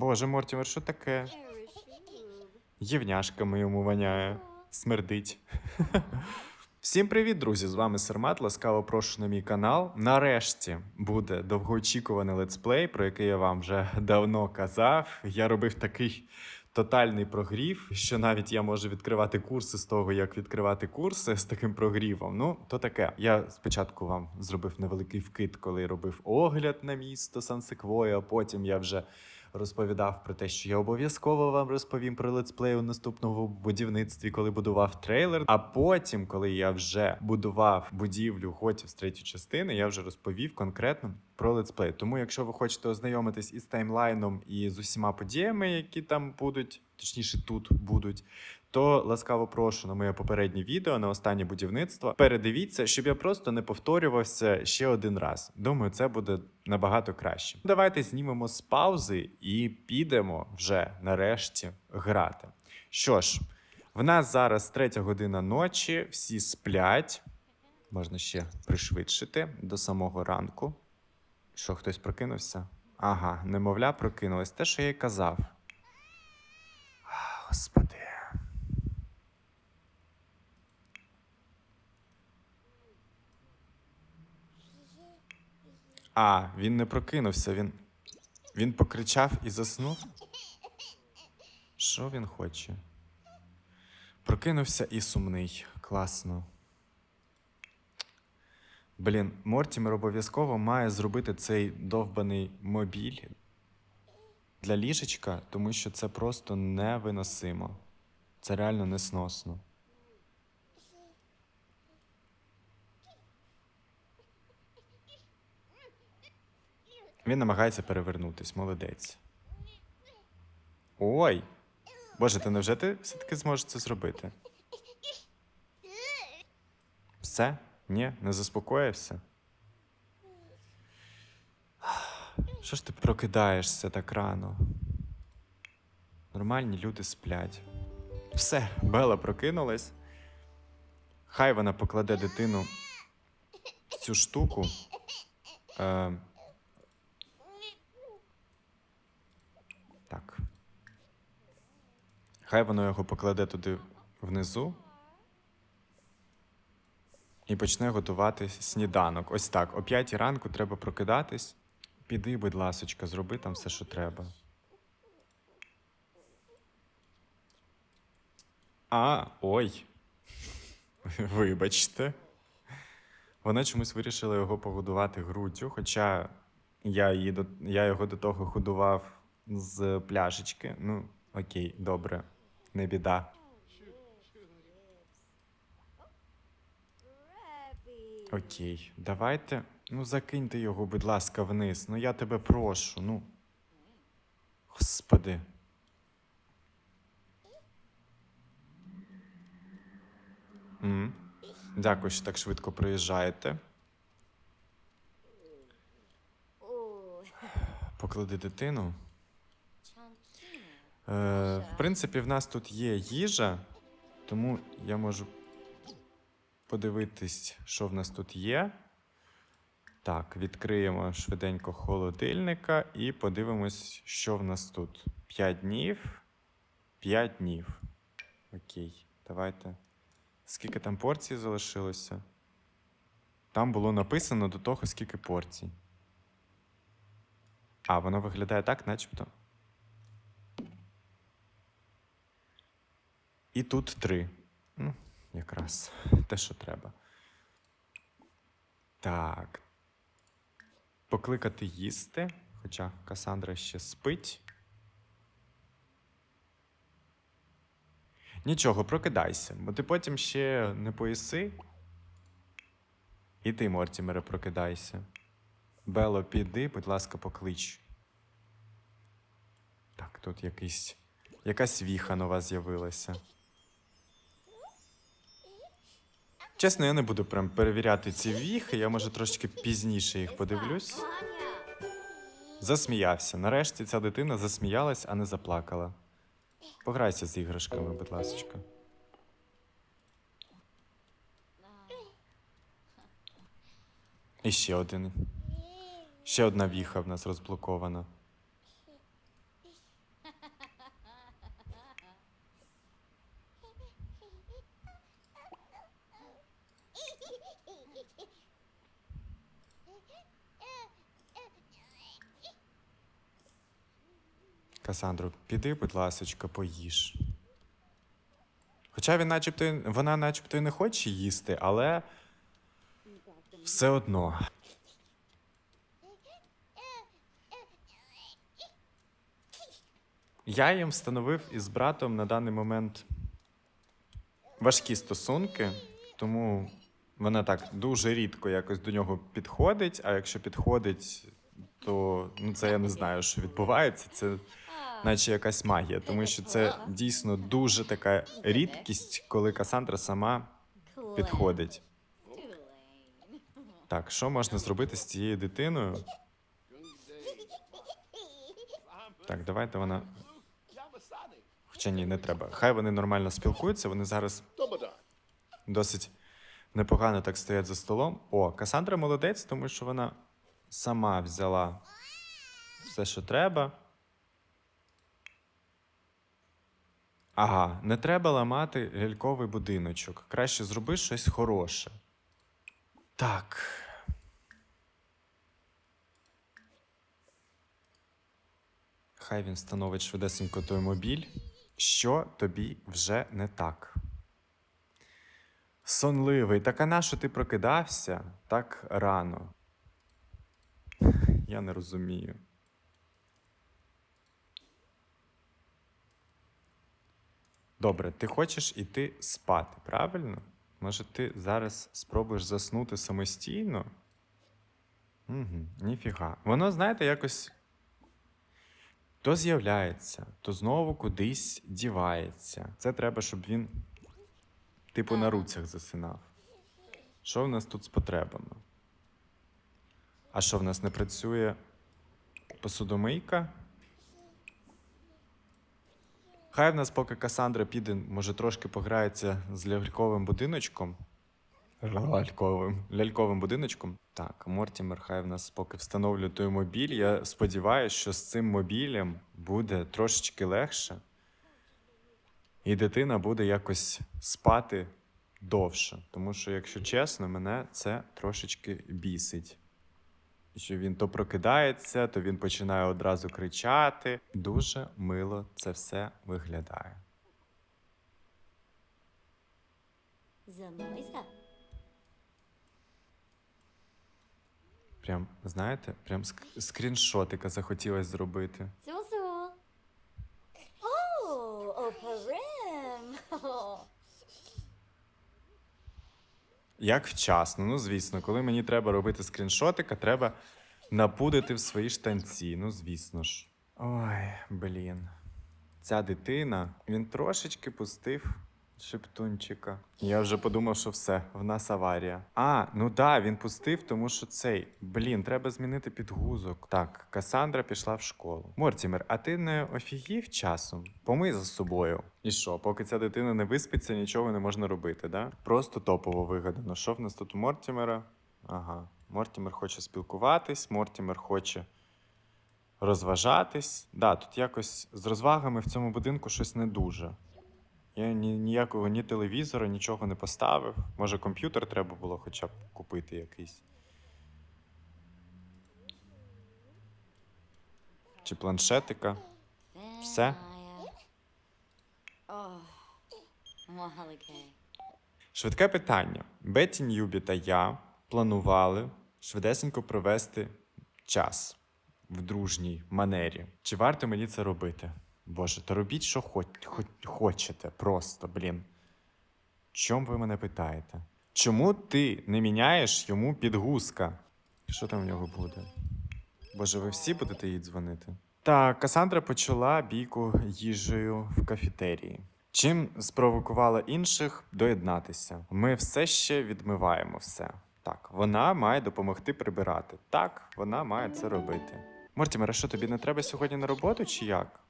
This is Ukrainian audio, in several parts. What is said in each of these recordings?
Боже, Мортімер, що таке? Євняшками йому воняє. Смердить. Всім привіт, друзі! З вами Сермат. Ласкаво прошу на мій канал. Нарешті буде довгоочікуваний летсплей, про який я вам вже давно казав. Я робив такий тотальний прогрів, що навіть я можу відкривати курси з того, як відкривати курси з таким прогрівом. Ну, то таке. Я спочатку вам зробив невеликий вкид, коли робив огляд на місто Сан-Секвоя, а потім я вже розповідав про те, що я обов'язково вам розповім про летсплей у наступному будівництві, коли будував трейлер. А потім, коли я вже будував будівлю Готів з третьої частини, я вже розповів конкретно про летсплей. Тому, якщо ви хочете ознайомитись із таймлайном і з усіма подіями, які там будуть, точніше тут будуть. То ласкаво прошу на моє попереднє відео на останнє будівництво. Передивіться, щоб я просто не повторювався ще один раз. Думаю, це буде набагато краще. Давайте знімемо з паузи і підемо вже нарешті грати. Що ж, в нас зараз третя година ночі, всі сплять. Можна ще пришвидшити до самого ранку. Що, хтось прокинувся? Ага, немовля прокинулась. Те, що я й казав. Господи. А, він не прокинувся, він. Він покричав і заснув. Що він хоче? Прокинувся і сумний. Класно. Блін, Мортімер обов'язково має зробити цей довбаний мобіль для ліжечка, тому що це просто невиносимо. Це реально несносно. Він намагається перевернутись, молодець. Ой! Боже, ти невже ти все-таки зможеш це зробити? Все? Ні, не заспокоївся? Що ж ти прокидаєшся так рано? Нормальні люди сплять. Все, Бела прокинулась. Хай вона покладе дитину в цю штуку. Е, так. Хай воно його покладе туди внизу і почне готувати сніданок. Ось так. О п'ятій ранку треба прокидатись. Піди, будь ласочка, зроби там все, що треба. А, ой. Вибачте. Вона чомусь вирішила його погодувати груддю, хоча я, її я його до того годував з пляшечки. Ну, окей, добре, не біда. Окей, давайте. Ну, закиньте його, будь ласка, вниз. Ну, я тебе прошу. Ну. Господи. М. Дякую, що так швидко приїжджаєте. Поклади дитину. Е, в принципі, в нас тут є їжа, тому я можу подивитись, що в нас тут є. Так, відкриємо швиденько холодильника і подивимось, що в нас тут. 5 днів. 5 днів. Окей, давайте. Скільки там порцій залишилося? Там було написано до того, скільки порцій. А, воно виглядає так, начебто. І тут три. Ну, якраз те, що треба. Так. Покликати їсти, хоча Касандра ще спить. Нічого, прокидайся, бо ти потім ще не поїси. І ти, Мортімере, прокидайся. Бело, піди, будь ласка, поклич. Так, тут якийсь, якась віха нова з'явилася. Чесно, я не буду прям перевіряти ці віхи, я може трошки пізніше їх подивлюсь. Засміявся. Нарешті ця дитина засміялась, а не заплакала. Пограйся з іграшками, будь ласка. І ще один. Ще одна віха в нас розблокована. Касандро, піди, будь ласочка, поїж. Хоча він начебто, вона начебто і не хоче їсти, але все одно. Я їм встановив із братом на даний момент важкі стосунки, тому вона так дуже рідко якось до нього підходить. А якщо підходить, то ну, це я не знаю, що відбувається. Це наче якась магія, тому що це дійсно дуже така рідкість, коли Касандра сама підходить. Так, що можна зробити з цією дитиною? Так, давайте вона. Хоча ні, не треба. Хай вони нормально спілкуються, вони зараз досить непогано так стоять за столом. О, Касандра молодець, тому що вона сама взяла все, що треба. Ага, не треба ламати ляльковий будиночок. Краще зроби щось хороше. Так. Хай він встановить швидесенько той мобіль. Що тобі вже не так? Сонливий, так а на що ти прокидався так рано? Я не розумію. Добре, ти хочеш іти спати, правильно? Може, ти зараз спробуєш заснути самостійно? Угу, ніфіга. Воно, знаєте, якось то з'являється, то знову кудись дівається. Це треба, щоб він, типу, на руцях засинав. Що в нас тут з потребами? А що в нас не працює посудомийка? Хай в нас, поки Касандра піде, може, трошки пограється з ляльковим будиночком. Ляльковим. Ляльковим будиночком. Так, Мортімер хай в нас поки встановлює той мобіль. Я сподіваюся, що з цим мобілем буде трошечки легше. І дитина буде якось спати довше. Тому що, якщо чесно, мене це трошечки бісить. Що він то прокидається, то він починає одразу кричати. Дуже мило це все виглядає. Прям, знаєте, прям ск- скріншотика захотілося зробити. Зу-зу. О, оперем. Як вчасно, ну звісно, коли мені треба робити скріншотика, треба напудити в свої штанці. Ну, звісно ж. Ой, блін. Ця дитина, він трошечки пустив шептунчика. Я вже подумав, що все, в нас аварія. А, ну да, він пустив, тому що цей. Блін, треба змінити підгузок. Так, Касандра пішла в школу. Мортімер, а ти не офігів часом? Помий за собою. І що, поки ця дитина не виспиться, нічого не можна робити, да? Просто топово вигадано. Що в нас тут у Мортімера? Ага. Мортімер хоче спілкуватись, Мортімер хоче розважатись. Да, тут якось з розвагами в цьому будинку щось не дуже. Я ні, ніякого ні телевізора, нічого не поставив. Може, комп'ютер треба було хоча б купити якийсь. Чи планшетика. Все? Швидке питання. Бетті Ньюбі та я планували швидесенько провести час в дружній манері. Чи варто мені це робити? Боже, та робіть, що хоч, хоч, хочете, просто, блін. Чом ви мене питаєте? Чому ти не міняєш йому підгузка? Що там в нього буде? Боже, ви всі будете їй дзвонити? Так, Касандра почала бійку їжею в кафетерії. Чим спровокувала інших доєднатися. Ми все ще відмиваємо все. Так, вона має допомогти прибирати. Так, вона має це робити. Мортімер, а що тобі не треба сьогодні на роботу чи як?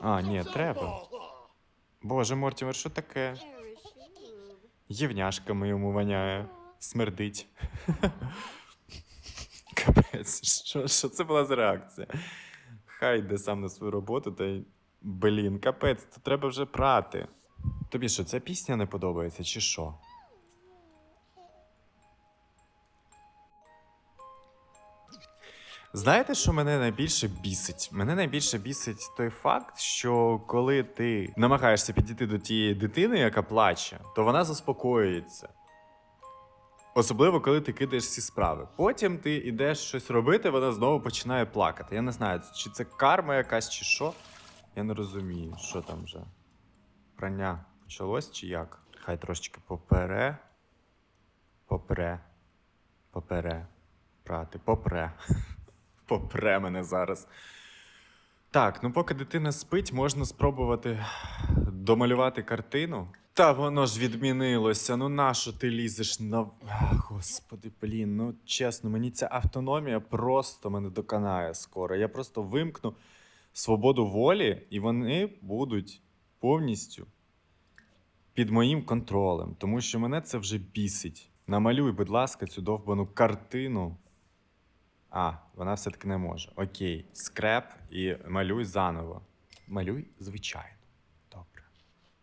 А, ні, треба. Боже, Мортімер, що таке? Євняшками йому воняє. Смердить. Капець, що, що це була за реакція? Хай йде сам на свою роботу та й. Блін, капець, то треба вже прати. Тобі що, ця пісня не подобається, чи що? Знаєте, що мене найбільше бісить? Мене найбільше бісить той факт, що коли ти намагаєшся підійти до тієї дитини, яка плаче, то вона заспокоюється. Особливо, коли ти кидаєш всі справи. Потім ти йдеш щось робити, вона знову починає плакати. Я не знаю, чи це карма якась, чи що. Я не розумію, що там вже. Прання почалось чи як? Хай трошечки попере. Попре. Попере. Прати. Попре. Попре мене зараз. Так, ну поки дитина спить, можна спробувати домалювати картину. Та воно ж відмінилося. Ну нащо ти лізеш на. Господи, блін, ну чесно, мені ця автономія просто мене доконає скоро. Я просто вимкну свободу волі, і вони будуть повністю під моїм контролем, тому що мене це вже бісить. Намалюй, будь ласка, цю довбану картину. А, вона все-таки не може. Окей, скреп і малюй заново. Малюй, звичайно. Добре.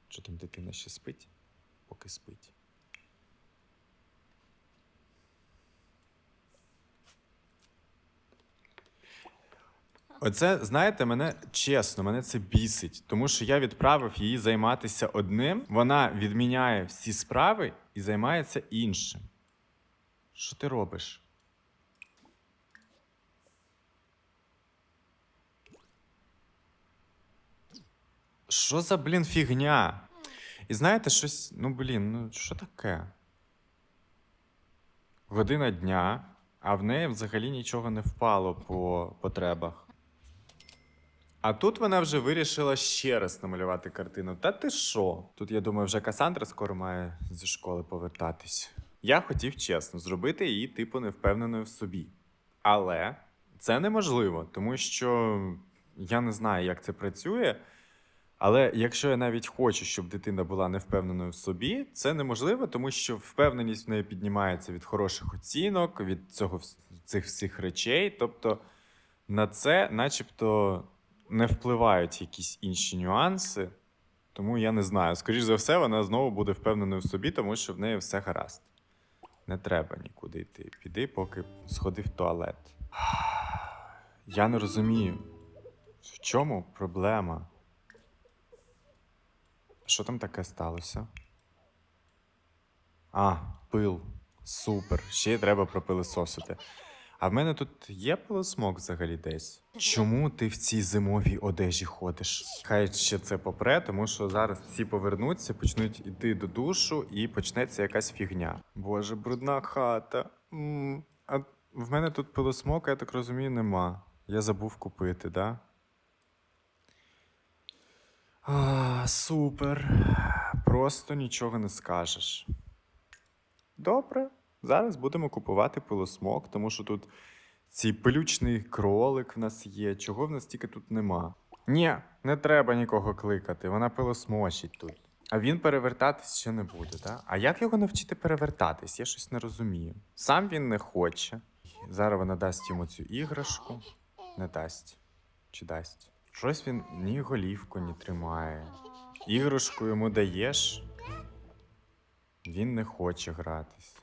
Що там дитина ще спить? Поки спить. Оце, знаєте, мене чесно, мене це бісить, тому що я відправив її займатися одним, вона відміняє всі справи і займається іншим. Що ти робиш? Що за, блін, фігня? І знаєте, щось, ну блін, ну що таке? Година дня, а в неї взагалі нічого не впало по потребах. А тут вона вже вирішила ще раз намалювати картину. Та ти що? Тут, я думаю, вже Касандра скоро має зі школи повертатись. Я хотів чесно зробити її, типу, невпевненою в собі. Але це неможливо, тому що я не знаю, як це працює. Але якщо я навіть хочу, щоб дитина була невпевненою в собі, це неможливо, тому що впевненість в неї піднімається від хороших оцінок, від цього цих всіх речей. Тобто на це, начебто, не впливають якісь інші нюанси. Тому я не знаю. Скоріше за все, вона знову буде впевненою в собі, тому що в неї все гаразд. Не треба нікуди йти. Піди, поки сходи в туалет. Я не розумію, в чому проблема. Що там таке сталося? А, пил. Супер. Ще треба пропилисосити. А в мене тут є пилосмок взагалі десь. Чому ти в цій зимовій одежі ходиш? Хай ще це попре, тому що зараз всі повернуться, почнуть йти до душу і почнеться якась фігня. Боже, брудна хата. А в мене тут пилосмока, я так розумію, нема. Я забув купити, да? А, супер. Просто нічого не скажеш. Добре. Зараз будемо купувати пилосмок, тому що тут цей пилючний кролик в нас є. Чого в нас тільки тут нема? Ні, не треба нікого кликати, вона пилосмочить тут. А він перевертатись ще не буде, так? А як його навчити перевертатись? Я щось не розумію. Сам він не хоче. Зараз вона дасть йому цю іграшку. Не дасть. Чи дасть? Щось він ні голівку не тримає. Іграшку йому даєш. Він не хоче гратись.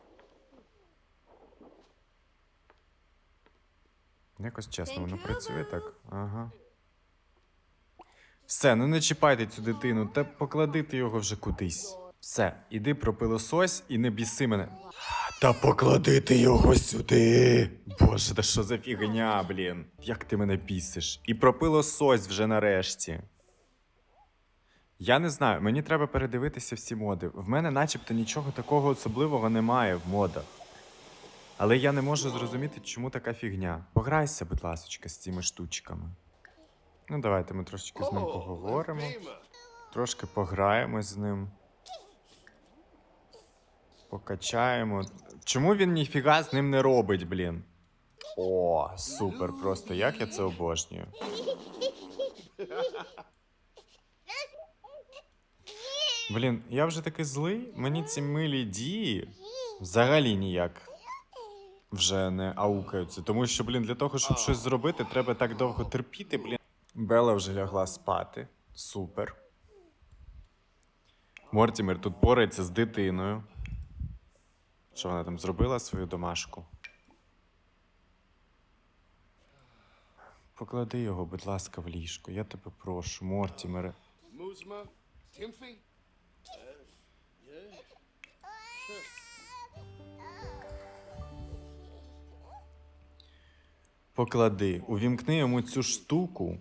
Якось чесно, воно працює так. Ага. Все, ну не чіпайте цю дитину, та покладити його вже кудись. Все, іди пропилосось і не біси мене. Та покладити його сюди. Боже, та що за фігня, блін? Як ти мене бісиш? І пропилосось вже нарешті. Я не знаю, мені треба передивитися всі моди. В мене начебто нічого такого особливого немає в модах. Але я не можу зрозуміти, чому така фігня. Пограйся, будь ласочка, з цими штучками. Ну, давайте ми трошечки з ним поговоримо. Трошки пограємось з ним. Покачаємо. Чому він ніфіга з ним не робить, блін? О, супер, просто як я це обожнюю. Блін, я вже такий злий, мені ці милі дії взагалі ніяк вже не аукаються. Тому що, блін, для того, щоб щось зробити, треба так довго терпіти, блін. Бела вже лягла спати. Супер. Мортімер тут порається з дитиною. Що вона там зробила свою домашку? Поклади його, будь ласка, в ліжко. Я тебе прошу, Мортімере. Muzma? Timothy? Поклади, увімкни йому цю штуку.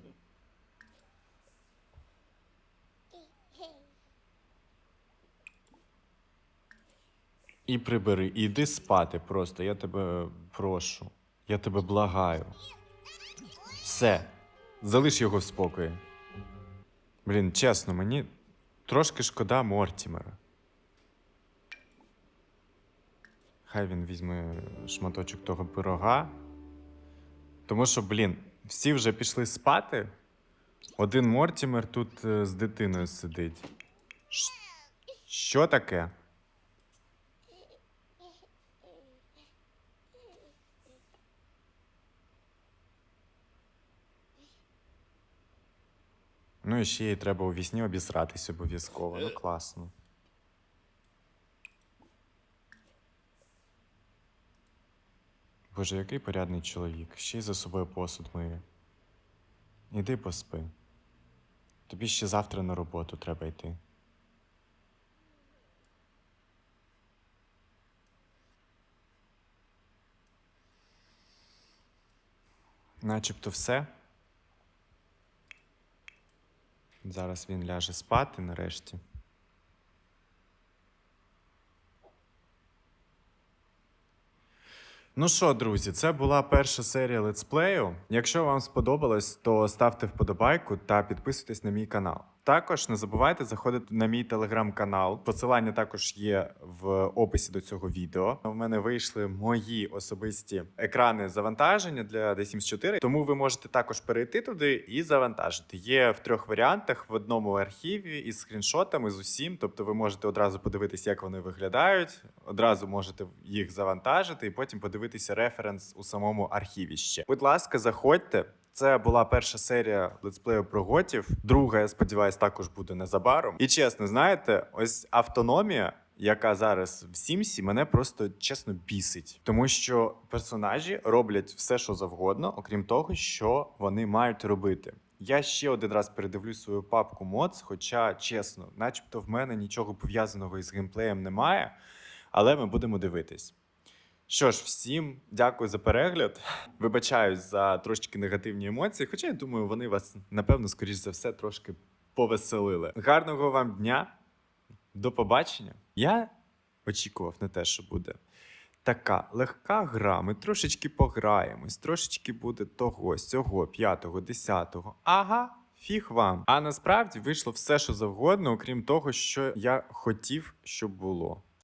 І прибери, і йди спати просто. Я тебе прошу. Я тебе благаю. Все. Залиш його в спокої. Блін, чесно, мені трошки шкода Мортімера. Хай він візьме шматочок того пирога. Тому що, блін, всі вже пішли спати. Один Мортімер тут е, з дитиною сидить. Що таке? Ну і ще їй треба у вісні обісратись обов'язково. Ну класно. Боже, який порядний чоловік. Ще й за собою посуд миє. Іди поспи. Тобі ще завтра на роботу треба йти. Начебто все. Зараз він ляже спати нарешті. Ну що, друзі, це була перша серія летсплею. Якщо вам сподобалось, то ставте вподобайку та підписуйтесь на мій канал. Також не забувайте заходити на мій телеграм-канал. Посилання також є в описі до цього відео. У мене вийшли мої особисті екрани завантаження для The Sims 4, тому ви можете також перейти туди і завантажити. Є в трьох варіантах: в одному архіві із скріншотами з усім. Тобто, ви можете одразу подивитися, як вони виглядають. Одразу можете їх завантажити і потім подивитися референс у самому архіві ще. Будь ласка, заходьте. Це була перша серія летсплею про готів. Друга, я сподіваюся, також буде незабаром. І чесно, знаєте, ось автономія, яка зараз в Сімсі, мене просто чесно бісить, тому що персонажі роблять все, що завгодно, окрім того, що вони мають робити. Я ще один раз передивлю свою папку моц, хоча чесно, начебто в мене нічого пов'язаного із геймплеєм немає, але ми будемо дивитись. Що ж, всім дякую за перегляд. Вибачаюсь за трошки негативні емоції, хоча я думаю, вони вас, напевно, скоріш за все, трошки повеселили. Гарного вам дня, до побачення. Я очікував на те, що буде така легка гра. Ми трошечки пограємось, трошечки буде того, сього, п'ятого, десятого. Ага. Фіг вам. А насправді вийшло все, що завгодно, окрім того, що я хотів, щоб було.